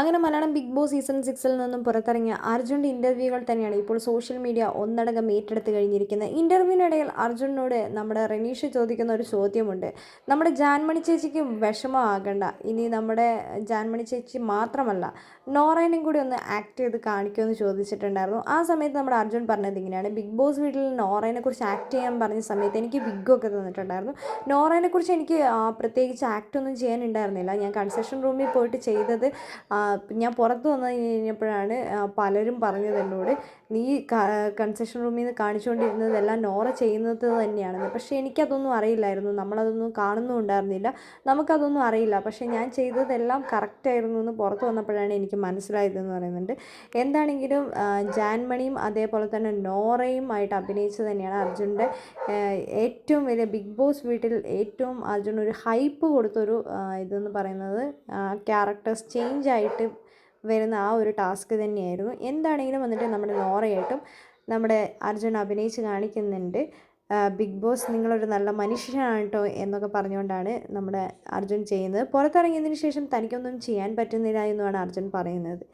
അങ്ങനെ Malayalam big boss season സിക്സിൽ നിന്നും പുറത്തിറങ്ങിയ അർജുന്റെ ഇന്റർവ്യൂകൾ തന്നെയാണ് ഇപ്പോൾ സോഷ്യൽ മീഡിയ ഒന്നടങ്കം ഏറ്റെടുത്ത് കഴിഞ്ഞിരിക്കുന്നത്. ഇന്റർവ്യൂവിനിടയിൽ അർജുനോട് നമ്മുടെ റനീഷ് ചോദിക്കുന്ന ഒരു ചോദ്യമുണ്ട്. നമ്മുടെ ജാൻമണി ചേച്ചിക്ക് വിഷമമാകണ്ട ഇനി നമ്മുടെ ജാൻമണി ചേച്ചി മാത്രമല്ല നോറേനും കൂടി ഒന്ന് ആക്ട് ചെയ്ത് കാണിക്കുമെന്ന് ചോദിച്ചിട്ടുണ്ടായിരുന്നു. ആ സമയത്ത് നമ്മുടെ അർജുൻ പറഞ്ഞത് ഇങ്ങനെയാണ്. ബിഗ് ബോസ് വീട്ടിൽ നോറേനെ കുറിച്ച് ആക്ട് ചെയ്യാൻ പറഞ്ഞ സമയത്ത് എനിക്ക് വിഗ്ഗൊക്കെ തന്നിട്ടുണ്ടായിരുന്നു. നോറേനെ കുറിച്ച് എനിക്ക് പ്രത്യേകിച്ച് ആക്ട് ഒന്നും ചെയ്യാനുണ്ടായിരുന്നില്ല ഞാൻ കൺസെഷൻ റൂമിൽ പോയിട്ട് ചെയ്തത് ഞാൻ പുറത്ത് വന്നു കഴിഞ്ഞപ്പോഴാണ് പലരും പറഞ്ഞത് എന്നോട് നീ കൺസെഷൻ റൂമിൽ നിന്ന് കാണിച്ചുകൊണ്ടിരുന്നതെല്ലാം നോറ ചെയ്യുന്നത് തന്നെയാണെന്ന്. പക്ഷേ എനിക്കതൊന്നും അറിയില്ലായിരുന്നു. നമ്മളതൊന്നും കാണുന്നുണ്ടായിരുന്നില്ല നമുക്കതൊന്നും അറിയില്ല. പക്ഷേ ഞാൻ ചെയ്തതെല്ലാം കറക്റ്റായിരുന്നു എന്ന് പുറത്ത് വന്നപ്പോഴാണ് എനിക്ക് മനസ്സിലായതെന്ന് പറയുന്നുണ്ട്. എന്താണെങ്കിലും ജാൻമണിയും അതേപോലെ തന്നെ നോറയും ആയിട്ട് അഭിനയിച്ചത് തന്നെയാണ് അർജുന്റെ ഏറ്റവും വലിയ ബിഗ് ബോസ് വീട്ടിൽ ഏറ്റവും അർജുൻ ഒരു ഹൈപ്പ് കൊടുത്തൊരു ഇതെന്ന് പറയുന്നത് ക്യാരക്ടേഴ്സ് ചേഞ്ച് ആയിട്ട് വരുന്ന ആ ഒരു ടാസ്ക് തന്നെയായിരുന്നു. എന്താണെങ്കിലും വന്നിട്ട് നമ്മുടെ നോറയായിട്ടും നമ്മുടെ അർജുൻ അഭിനയിച്ച് കാണിക്കുന്നുണ്ട്. ബിഗ് ബോസ് നിങ്ങളൊരു നല്ല മനുഷ്യനാണ് കേട്ടോ എന്നൊക്കെ പറഞ്ഞുകൊണ്ടാണ് നമ്മുടെ അർജുൻ ചെയ്യുന്നത്. പുറത്തിറങ്ങിയതിന് ശേഷം തനിക്കൊന്നും ചെയ്യാൻ പറ്റുന്നില്ല എന്നുമാണ് അർജുൻ പറയുന്നത്.